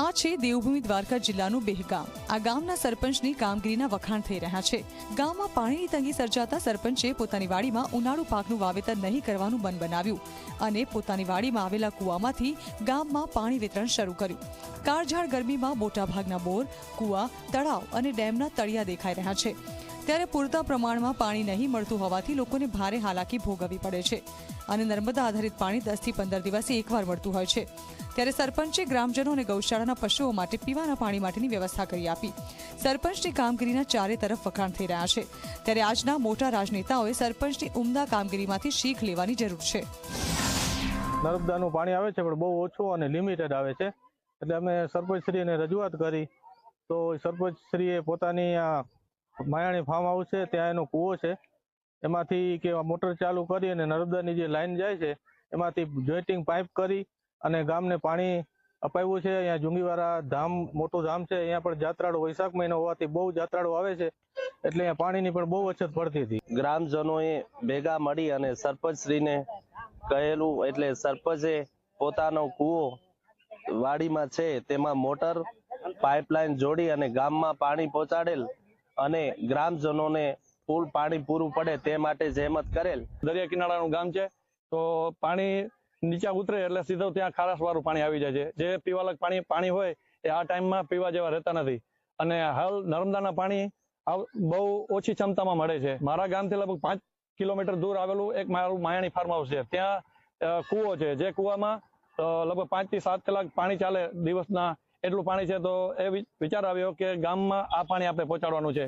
આ છે દેવભૂમિ દ્વારકા જિલ્લાનું બેહગામ. આ ગામના સરપંચની કામગીરીના વખાણ થઈ રહ્યા છે. ગામમાં પાણીની તંગી સર્જાતા સરપંચે પોતાની વાડીમાં ઉનાળુ પાકનું વાવેતર નહીં કરવાનું મન બનાવ્યું અને પોતાની વાડીમાં આવેલા કૂવામાંથી ગામમાં પાણી વિતરણ શરૂ કર્યું. કાળઝાળ ગરમીમાં મોટાભાગના બોર, કૂવા, તળાવ અને ડેમના તળિયા દેખાઈ રહ્યા છે. ત્યારે પૂરતા પ્રમાણમાં પાણી નહીં મળતું હોવાથી લોકોને ભારે હાલાકી ભોગવવી પડે છે અને નર્મદા આધારિત પાણી દસથી પંદર દિવસે એકવાર મળતું હોય છે. ત્યારે સરપંચે ગ્રામજનો અને ગૌશાળાના પશુઓ માટે પીવાના પાણી માટેની વ્યવસ્થા કરી આપી. સરપંચની કામગીરીના ચારે તરફ વખાણ થઈ રહ્યા છે. ત્યારે આજના મોટા રાજનેતાઓએ સરપંચની ઉમદા કામગીરીમાંથી શીખ લેવાની જરૂર છે. નર્મદાનું પાણી આવે છે, પણ બહુ ઓછું અને લિમિટેડ આવે છે. એટલે અમે સરપંચશ્રીને રજૂઆત કરી તો સરપંચશ્રીએ પોતાની માયાણી ફાર્મ હાઉસ છે, ત્યાં એનો કૂવો છે. એમાંથી કે મોટર ચાલુ કરી અને નર્મદાની જે લાઈન જાય છે, એમાંથી જોઈન્ટિંગ પાઇપ કરી અને ગામને પાણી અપાવ્યું છે. અહીંયા જુંગીવાળા ધામ, મોટું ધામ છે. અહીંયા પણ જાત્રાળુ વૈશાખ મહિનો હોવાથી બહુ જાત્રાળુ આવે છે. એટલે અહીંયા પાણીની પણ બહુ અછત પડતી હતી. ગ્રામજનોએ ભેગા મળી અને સરપંચશ્રીને કહેલું એટલે સરપંચે પોતાનો કૂવો વાડીમાં છે, તેમાં મોટર પાઇપલાઇન જોડી અને ગામમાં પાણી પહોંચાડેલ અને ગ્રામજનોને ફૂલ પાણી પૂરું પડે તે માટે જહેમત કરેલ. દરિયા કિનારાનું ગામ છે, તો પાણી નીચે ઉતરે એટલે સીધો ત્યાં ખારાશ વાળું પાણી આવી જાય છે. જે પીવાલાયક પાણી પાણી હોય એ આ ટાઈમમાં પીવા જેવા રહેતા નથી. અને હાલ નર્મદાના પાણી બહુ ઓછી ક્ષમતામાં મળે છે. મારા ગામથી લગભગ પાંચ કિલોમીટર દૂર આવેલું એક મારું માયાણી ફાર્મ હાઉસ છે. ત્યાં કૂવો છે. જે કૂવામાં લગભગ પાંચથી સાત કલાક પાણી ચાલે દિવસના એટલું પાણી છે તો એ વિચાર આવ્યો કે ગામમાં આ પાણી આપણે પહોંચાડવાનું છે.